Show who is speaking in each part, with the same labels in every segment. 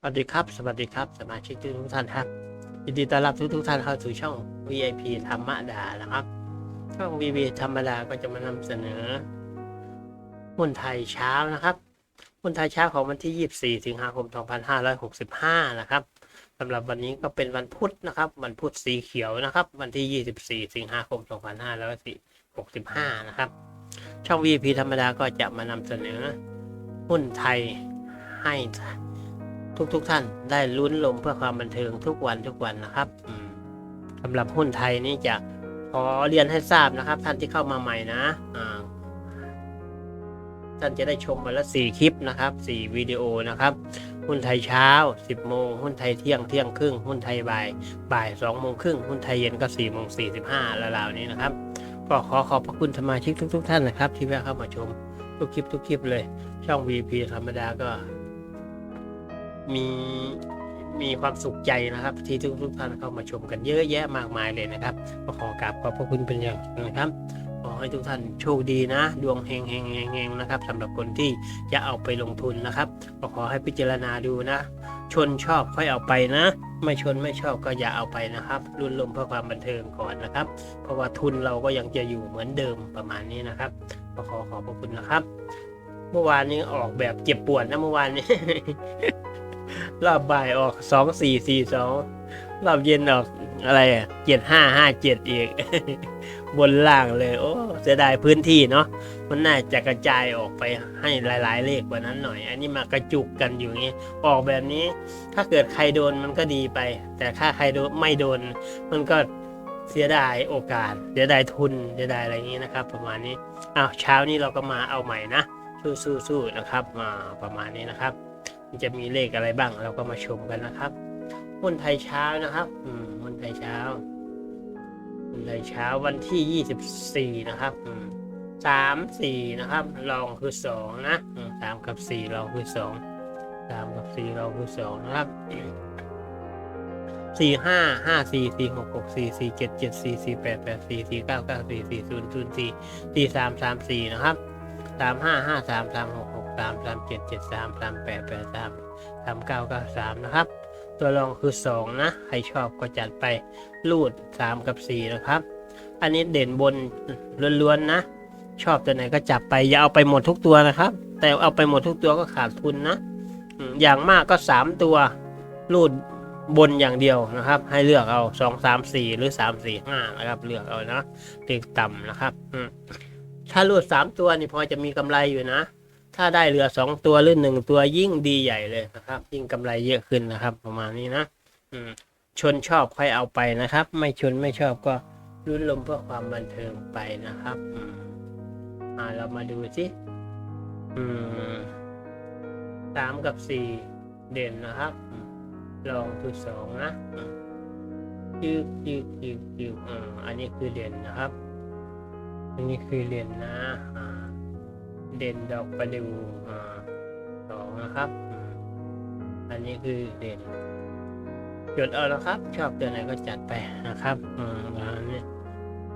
Speaker 1: สวัสดีครับ สวัสดีครับ สมาชิกทุกท่านครับยินดีต้อนรับทุกทุกท่านเข้าสู่ช่อง VIP ธรรมดานะครับ ช่อง VIP ธรรมดาก็จะมานำเสนอหุ้นไทยเช้านะครับหุ้นไทยเช้าของวันที่ 24 สิงหาคม 2565 นะครับสำหรับวันนี้ก็เป็นวันพุธนะครับ วันพุธสีเขียวนะครับ วันที่ 24 สิงหาคม 2565 นะครับ ช่อง VIP ธรรมดาก็จะมานำเสนอหุ้นไทยให้ ทุกๆทท่านได้ลุ้นลมเพื่อความบันเทิงทุกวันทุกวันนะครับสำหรับหุ้นไทยนี่จะขอเรียนให้ทราบนะครับ ท่านที่เข้ามาใหม่นะท่านจะได้ชมวันละสี่คลิปนะครับสี่วิดีโอนะครับ หุ้นไทยเช้า 10โมงหุ้นไทยเที่ยงเที่ยงครึ่งหุ้นไทยบ่ายบ่าย2โมงครึ่งหุ้นไทยเย็นก็4โมง45ราวนี้นะครับก็ขอขอบพระคุณสมาชิกทุก ๆ ท่านนะครับ ที่แวะเข้ามาชมทุกคลิปทุกคลิปเลย ช่อง VP ธรรมดาก็ มีมีความสุขใจนะครับ ที่ทุกทุกท่านเข้ามาชมกันเยอะแยะมากมายเลยนะครับก็ขอกราบขอบพระคุณเป็นอย่างสูงนะครับขอให้ทุกท่านโชคดีนะ ดวงเฮงเฮงเฮงเฮงนะครับสำหรับคนที่จะเอาไปลงทุนนะครับก็ขอให้พิจารณาดูนะ ชนชอบค่อยเอาไปนะ ไม่ชนไม่ชอบก็อย่าเอาไปนะครับรุ่นลมเพื่อความบันเทิงก่อนนะครับ เพราะว่าทุนเราก็ยังจะอยู่เหมือนเดิมประมาณนี้นะครับก็ขอขอบพระคุณนะครับ เมื่อวานนี้ออกแบบเจ็บปวดนะเมื่อวานนี้ รอบบ่ายออกสองสี่สี่สองรอบเย็นออกอะไรอะเจ็ดห้าห้าเจ็ดอีก บนล่างเลย โอ้เสียดายพื้นที่เนาะมันน่าจะกระจายออกไปให้หลาย ๆ เลขกว่านั้นหน่อย อันนี้มากระจุกกันอยู่งนี้ ออกแบบนี้ ถ้าเกิดใครโดนมันก็ดีไป แต่ถ้าใครโดนไม่โดน มันก็เสียดายโอกาส เสียดายทุน เสียดายอะไรอย่างนี้นะครับ ประมาณนี้อ้าวเช้านี้เราก็มาเอาใหม่นะสู้ๆนะครับมาประมาณนี้นะครับ จะมีเลขอะไรบ้าง เราก็มาชมกันนะครับหุ้นไทยเช้านะครับ อืมหุ้นไทยเช้าหุ้นไทยเช้าวันที่ยี่สิบสี่นะครับ อืมสามสี่นะครับรองคือสองนะสามกับสี่รองคือสองสามกับสี่รองคือสองนะครับสี่ห้าห้าสี่สี่หกหกสี่สี่เจ็ดเจ็ดสี่สี่แปดแปดสี่สี่เก้าเก้าสี่สี่ศูนย์ศูนย์สี่สี่สามสามสี่นะครับสามห้าห้าสามสามหกหก สามสามเจ็ดเจ็ดสามสามแปดแปดสามสามเก้าเก้าสามนะครับ ตัวรองคือสองนะ ใครชอบก็จัดไปรูดสามกับสี่นะครับ อันนี้เด่นบนล้วนๆนะ ชอบตัวไหนก็จับไป อย่าเอาไปหมดทุกตัวนะครับ แต่เอาไปหมดทุกตัวก็ขาดทุนนะ อย่างมากก็สามตัวรูดบนอย่างเดียวนะครับ ให้เลือกเอาสองสามสี่หรือสามสี่ห้านะครับเลือกเอานะเลขต่ำนะครับถ้ารูดสามตัวนี่พอจะมีกำไรอยู่นะ ถ้าได้เหลือสองตัวหรือหนึ่งตัวยิ่งดีใหญ่เลยนะครับ ยิ่งกำไรเยอะขึ้นนะครับ ประมาณนี้นะ อืม ชนชอบค่อยเอาไปนะครับ ไม่ชนไม่ชอบก็รุ่นลมเพื่อความบันเทิงไปนะครับ อืมอ่าเรามาดูสิอืมสามกับสี่เด่นนะครับ ลองคือสองนะยืดยืดยืดยืดอ่าอันนี้คือเด่นนะครับ อันนี้คือเรียนนะอ่า เด่นดอกประดู่อ่าสองนะครับอันนี้คือเด่นจดเอานะครับ ชอบตัวไหนก็จัดไปนะครับอืมนนี้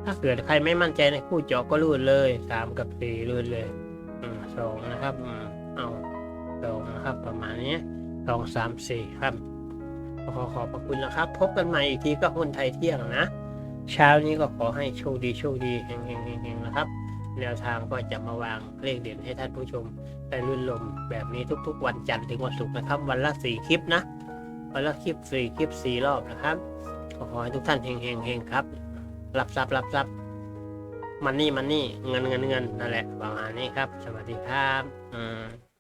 Speaker 1: ถ้าเกิดใครไม่มั่นใจในคู่เจาะก็รูดเลยสามกับสี่รูดเลยอืมสองนะครับอืมเอาสองนะครับ ประมาณนี้สองสามสี่ครับขอขอบพระคุณนะครับ พบกันใหม่อีกทีก็หุ้นไทยเที่ยงนะ เช้านี้ก็ขอให้โชคดีโชคดีเฮงเฮงเฮงเฮงนะครับ แนวทางก็จะมาวางเลขเด่นให้ท่านผู้ชมได้รุ่นลมแบบนี้ทุกๆ วันจันทร์ถึงวันศุกร์นะครับ วันละสี่คลิปนะ วันละคลิปสี่คลิปสี่รอบนะครับขอให้ทุกท่านเฮงเฮงเฮงครับรับทรัพย์รับทรัพย์มันนี่มันนี่เงินเงินเงินนั่นแหละประมาณนี้ครับ สวัสดีครับ อืม